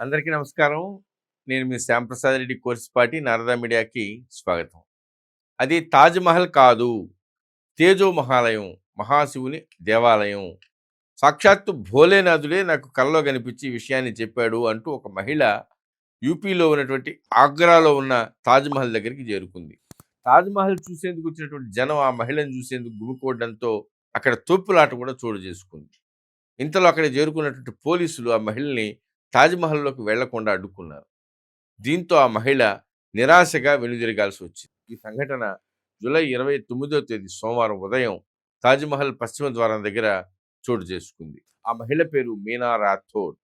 అందరికీ నమస్కారం. నేను మీ శ్యాంప్రసాద్ రెడ్డి కోర్సుపాటి నారదా మీడియాకి స్వాగతం. అది తాజ్మహల్ కాదు. తేజో మహాలయం మహాశివుని దేవాలయం. సాక్షాత్తు భోలేనాథుడే నాకు కల్లో కనిపించి విషయాన్ని చెప్పాడు అంటూ ఒక మహిళ యూపీలో ఉన్నటువంటి ఆగ్రాలో ఉన్న తాజ్మహల్ దగ్గరికి చేరుకుంది. తాజ్మహల్ చూసేందుకు వచ్చినటువంటి జనం ఆ మహిళను చూసేందుకు గుమికూడడంతో అక్కడ తోపులాట కూడా చోటు చేసుకుంది. ఇంతలో అక్కడ చేరుకున్నటువంటి పోలీసులు ఆ మహిళని తాజ్మహల్లోకి వెళ్ళకుండా అడ్డుకున్నారు. దీంతో ఆ మహిళ నిరాశగా వెనుదిరగాల్సి వచ్చింది ఈ సంఘటన జూలై ఇరవై తొమ్మిదో తేదీ సోమవారం ఉదయం తాజ్మహల్ పశ్చిమ ద్వారం దగ్గర చోటు చేసుకుంది. ఆ మహిళ పేరు మీనా రాథోడ్.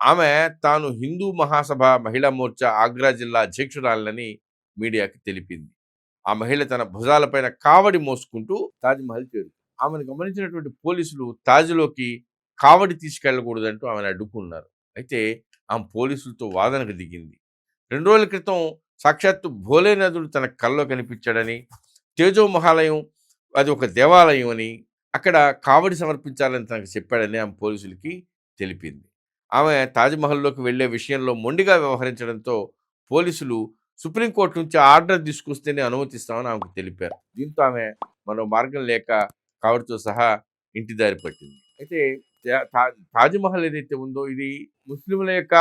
ఆమె తాను హిందూ మహాసభ మహిళా మోర్చా ఆగ్రా జిల్లా అధ్యక్షురాలని మీడియాకి తెలిపింది. ఆ మహిళ తన భుజాలపైన కావడి మోసుకుంటూ తాజ్మహల్ చేరు ఆమెను గమనించినటువంటి పోలీసులు తాజ్లోకి కావడి తీసుకెళ్ళకూడదంటూ ఆమెను అడ్డుకున్నారు. అయితే ఆమె పోలీసులతో వాదనకు దిగింది. రెండు రోజుల క్రితం సాక్షాత్తు భోలేనాథుడు తన కల్లో కనిపించాడని తేజో మహాలయం అది ఒక దేవాలయం అని అక్కడ కావడి సమర్పించాలని తనకు చెప్పాడని ఆమె పోలీసులకి తెలిపింది. ఆమె తాజ్మహల్లోకి వెళ్ళే విషయంలో మొండిగా వ్యవహరించడంతో పోలీసులు సుప్రీంకోర్టు నుంచి ఆర్డర్ తీసుకొస్తేనే అనుమతిస్తామని ఆమెకు తెలిపారు. దీంతో ఆమె మరో మార్గం లేక కావడితో సహా ఇంటి దారి పట్టింది. అయితే తాజ్మహల్ ఏదైతే ఉందో ఇది ముస్లింల యొక్క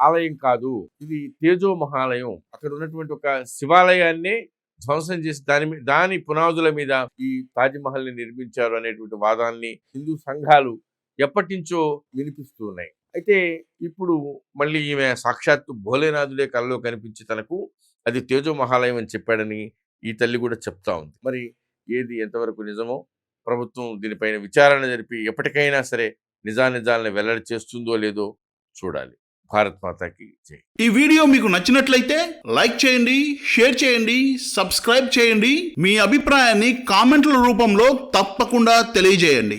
ఆలయం కాదు. ఇది తేజో మహాలయం. అక్కడ ఉన్నటువంటి ఒక శివాలయాన్ని ధ్వంసం చేసి దాని దాని పునాదుల మీద ఈ తాజ్మహల్ని నిర్మించారు అనేటువంటి వాదాన్ని హిందూ సంఘాలు ఎప్పటి నుంచో వినిపిస్తూ ఉన్నాయి. అయితే ఇప్పుడు మళ్ళీ ఈమె సాక్షాత్తు భోలేనాథుడే కలలో కనిపించి తనకు అది తేజో మహాలయం అని చెప్పాడని ఈ తల్లి కూడా చెప్తా ఉంది. మరి ఏది ఎంతవరకు నిజమో ప్రభుత్వం దీనిపైన విచారణ జరిపి ఎప్పటికైనా సరే నిజానిజాలను వెల్లడి చేస్తుందో లేదో చూడాలి. భారత్ మాతాకి జై. ఈ వీడియో మీకు నచ్చినట్లయితే లైక్ చేయండి షేర్ చేయండి సబ్స్క్రైబ్ చేయండి. మీ అభిప్రాయాన్ని కామెంట్ల రూపంలో తప్పకుండా తెలియజేయండి.